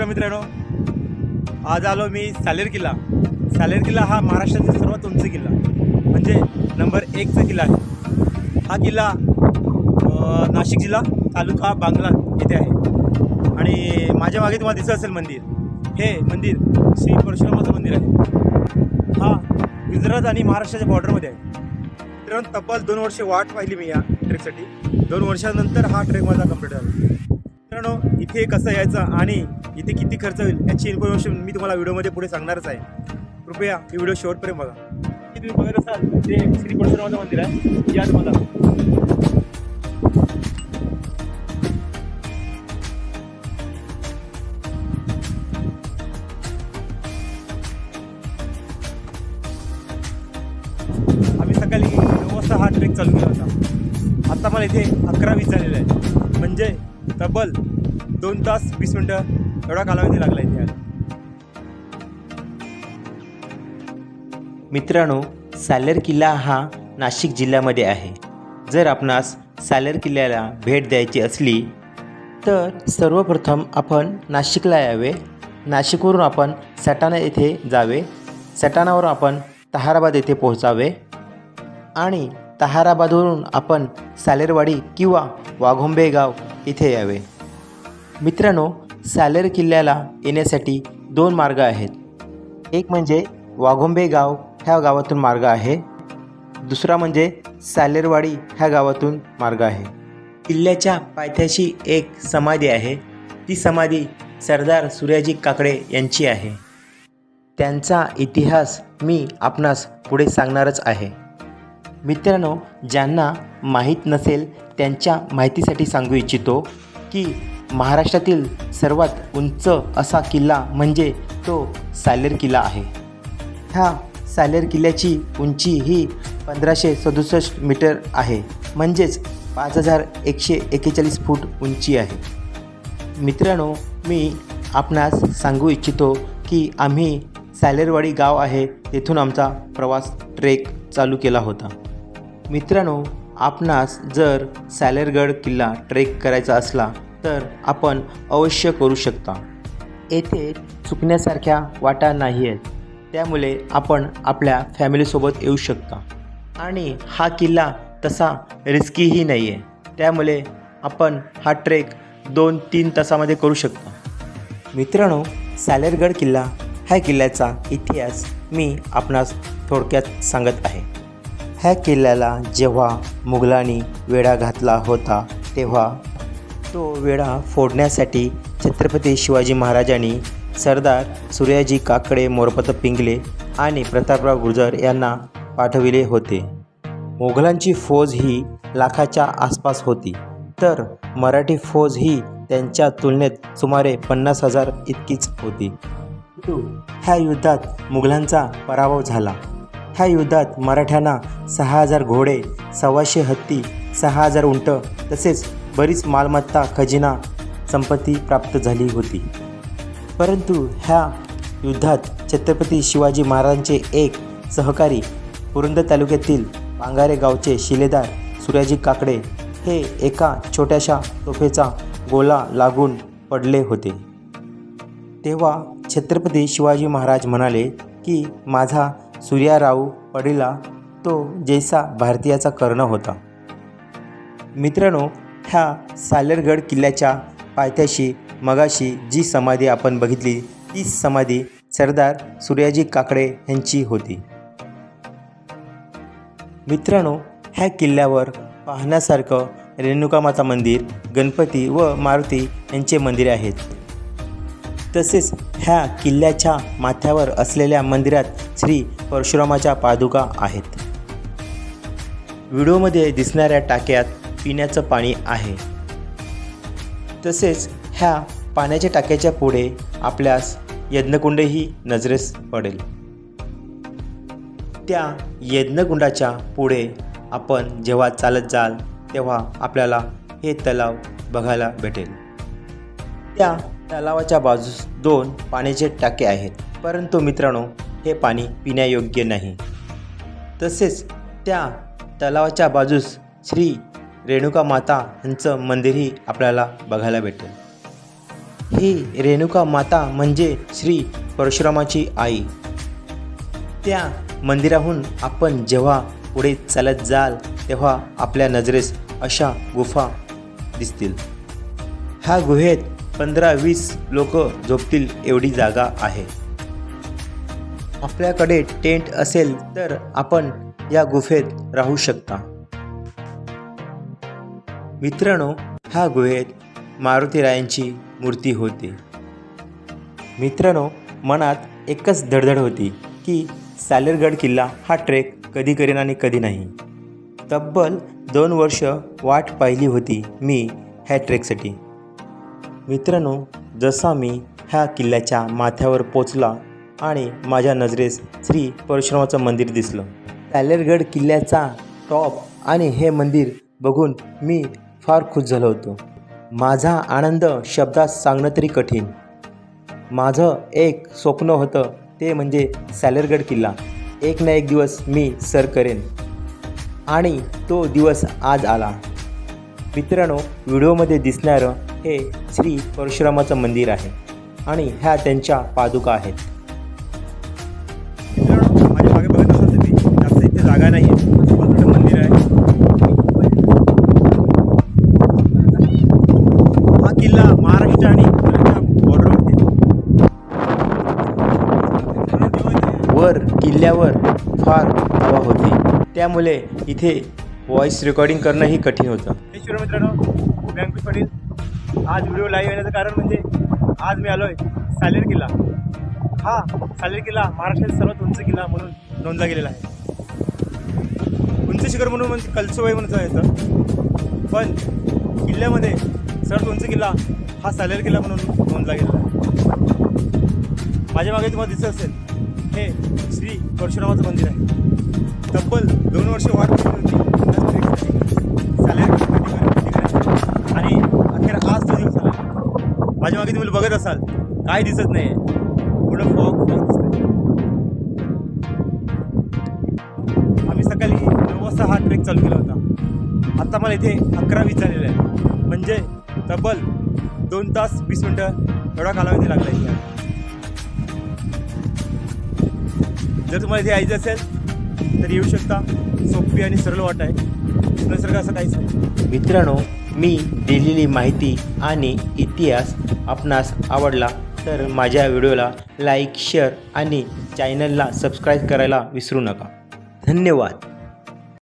नमस्कार मित्रांनो. आज आलो मी सालेर किल्ला. सालेर किल्ला हा महाराष्ट्राचा सर्वात उंच किल्ला. म्हणजे नंबर एकचा किल्ला आहे. हा किल्ला नाशिक जिल्हा तालुका बांगला येथे आहे. आणि माझ्या मागे तुम्हाला दिसत असेल मंदिर. हे मंदिर श्री परशुरामाचं मंदिर आहे. हा गुजरात आणि महाराष्ट्राच्या बॉर्डरमध्ये आहे. मित्रांनो तब्बल दोन वर्षे वाट पाहिली मी या ट्रेकसाठी दोन वर्षानंतर हा ट्रेक माझा कंप्लीट झाला. मित्रांनो इथे कसं यायचं आणि इथे किती खर्च होईल याची इन्फॉर्मेशन मी तुम्हाला व्हिडिओमध्ये पुढे सांगणारच आहे. कृपया ही व्हिडिओ शेवटपर्यंत बघा. हे तुम्ही बघत असाल ते श्री परशुरामाचं मंदिर आहे. या तुम्हाला आम्ही सकाळी नऊ वाजता हा ट्रेक चालू केला होता. आता मला इथे अकरा वीस झालेलं आहे म्हणजे तब्बल दोन तास वीस मिनटं एवढा कालावधी लागला इथे मित्रांनो सालेर किल्ला हा नाशिक जिल्ह्यामध्ये आहे. जर आपणास सालेर किल्ल्याला भेट द्यायची असली तर सर्वप्रथम आपण नाशिकला यावे. नाशिकवरून आपण सटाणा येथे जावे. सटाणावरून आपण तहाराबाद येथे पोहोचावे. आणि तहाराबादवरून आपण सालेरवाडी किंवा वाघोंबे गाव इथे यावे. मित्रांनो सालेर किल्ल्याला येण्यासाठी दोन मार्ग आहेत. एक म्हणजे वाघोंबे गाव ह्या गावातून मार्ग आहे. दुसरा म्हणजे सालेरवाडी ह्या गावातून मार्ग आहे. किल्ल्याच्या पायथ्याशी एक समाधी आहे. ती समाधी सरदार सूर्याजी काकडे यांची आहे. त्यांचा इतिहास मी आपणास पुढे सांगणारच आहे. मित्रांनो ज्यांना माहीत नसेल त्यांच्या माहितीसाठी सांगू इच्छितो की महाराष्ट्रातील सर्वात उंच असा किल्ला म्हणजे तो सालेर किल्ला आहे. ह्या सालेर किल्ल्याची उंची ही पंधराशे सदुसष्ट मीटर आहे. म्हणजेच पाच हजार एकशे एक्केचाळीस फूट उंची आहे. मित्रांनो मी आपणास सांगू इच्छितो की आम्ही सालेरवाडी गाव आहे तेथून आमचा प्रवास ट्रेक चालू केला होता. मित्रांनो आपणास जर सॅलेरगड किल्ला ट्रेक करायचा असला तर आपण अवश्य करू शकता. येथे चुकण्यासारख्या वाटा नाही आहेत. त्यामुळे आपण आपल्या फॅमिलीसोबत येऊ शकता. आणि हा किल्ला तसा रिस्कीही नाही आहे त्यामुळे आपण हा ट्रेक दोन तीन तासामध्ये करू शकता. मित्रांनो सॅलेरगड किल्ला ह्या किल्ल्याचा इतिहास मी आपणास थोडक्यात सांगत आहे. ह्या किल्ल्याला जेव्हा मुघलांनी वेढा घातला होता तेव्हा तो वेढा फोडण्यासाठी छत्रपती शिवाजी महाराजांनी सरदार सूर्याजी काकडे मोरपत पिंगले आणि प्रतापराव गुर्जर यांना पाठविले होते. मोघलांची फौज ही लाखाच्या आसपास होती तर मराठी फौज ही त्यांच्या तुलनेत सुमारे पन्नास हजार इतकीच होती. ह्या युद्धात मुघलांचा पराभव झाला. ह्या युद्धात मराठ्यांना सहा हजार घोडे सव्वाशे हत्ती सहा हजार उंट तसेच बरीच मालमत्ता खजिना संपत्ती प्राप्त झाली होती. परंतु ह्या युद्धात छत्रपती शिवाजी महाराजांचे एक सहकारी पुरंदर तालुक्यातील पांगारे गावचे शिलेदार सूर्याजी काकडे हे एका छोट्याशा तोफेचा गोला लागून पडले होते. तेव्हा छत्रपती शिवाजी महाराज म्हणाले की माझा सूर्याराव पडिला तो जैसा भारतीयाचा कर्ण होता. मित्रांनो ह्या सालेरगड किल्ल्याच्या पायथ्याशी मगाशी जी समाधी आपण बघितली ती समाधी सरदार सूर्याजी काकडे यांची होती. मित्रांनो ह्या किल्ल्यावर पाहण्यासारखं रेणुकामाता मंदिर गणपती व मारुती यांचे मंदिरे आहेत. तसेच ह्या किल्ल्याच्या माथ्यावर असलेल्या मंदिरात श्री परशुरामाच्या पादुका आहेत. व्हिडिओमध्ये दिसणाऱ्या टाक्यात पिण्याचं पाणी आहे. तसेच ह्या पाण्याच्या टाक्याच्या पुढे आपल्यास यज्ञकुंडही नजरेस पडेल. त्या यज्ञकुंडाच्या पुढे आपण जेव्हा चालत जाल तेव्हा आपल्याला हे तलाव बघायला भेटेल. त्या तलावाच्या बाजूस दोन पाण्याचे टाके आहेत. परंतु मित्रांनो हे पाणी पिण्यायोग्य नाही. तसेच त्या तलावाच्या बाजूस श्री रेणुका माता यांचं मंदिरही आपल्याला बघायला भेटेल. ही रेणुका माता म्हणजे श्री परशुरामाची आई. त्या मंदिराहून आपण जेव्हा पुढे चालत जाल तेव्हा आपल्या नजरेस अशा गुफा दिसतील. ह्या गुहेत पंधरा वीस लोक झोपतील एवढी जागा आहे. आपल्याकडे टेंट असेल तर आपण या गुफेत राहू शकता. मित्रांनो ह्या गुहेत मारुतीरायांची मूर्ती होती. मित्रांनो मनात एकच धडधड होती की सालेरगड किल्ला हा ट्रेक कधी करेन आणि कधी नाही. तब्बल दोन वर्ष वाट पाहिली होती मी ह्या ट्रेकसाठी. मित्रांनो जसा मी ह्या किल्ल्याच्या माथ्यावर पोचला आणि माझ्या नजरेस श्री परशुरामाचं मंदिर दिसलं. सालेरगड किल्ल्याचा टॉप आणि हे मंदिर बघून मी फार खुश झालो होतो. माझा आनंद शब्दात सांगणं तरी कठीण. माझं एक स्वप्न होतं ते म्हणजे सॅलेरगड किल्ला. एक ना एक दिवस मी सर करेन. आणि तो दिवस आज आला. मित्रांनो व्हिडिओमध्ये दिसणारं हे श्री परशुरामाचं मंदिर आहे आणि ह्या त्यांच्या पादुका आहेत. जागा नाही आहे. मंदिर आहे. हा किल्ला महाराष्ट्र आणि आहे. वर किल्ल्यावर फार हवा होती. त्यामुळे इथे व्हॉईस रेकॉर्डिंग करणंही कठीण होतं. मित्रांनो अंकुश पाटील आज व्हिडिओ लाईव्ह येण्याचं कारण म्हणजे आज मी आलो आहे सालेर किल्ला. हा सालेर किल्ला महाराष्ट्रातील सर्वात उंच किल्ला म्हणून नोंदला गेलेला आहे. शिखर म्हणून म्हणजे कलसुबाई म्हणून जायचं पण किल्ल्यामध्ये सर उंच किल्ला हा सालेर किल्ला म्हणून नोंदला गेला माझ्या मागे तुम्हाला दिसत असेल हे श्री परशुरामाचं मंदिर आहे. तब्बल दोन वर्ष वाट होती सालेर आणि अखेर आज तो दिवस आला. माझ्या मागे तुम्ही बघत असाल काय दिसत नाही पुढं फॉग चालू केला होता. आत्ता मला इथे अकरा वीस झालेलं आहे. म्हणजे तब्बल दोन तास वीस मिनटं एवढा कालावधी लागला इथे. जर तुम्हाला इथे यायचं असेल तर येऊ शकता. सोपी आणि सरळ वाट आहे. निसर्ग असं काहीच नाही. मित्रांनो मी दिलेली माहिती आणि इतिहास आपणास आवडला तर माझ्या व्हिडिओला लाईक शेअर आणि चॅनलला सबस्क्राईब करायला विसरू नका. धन्यवाद.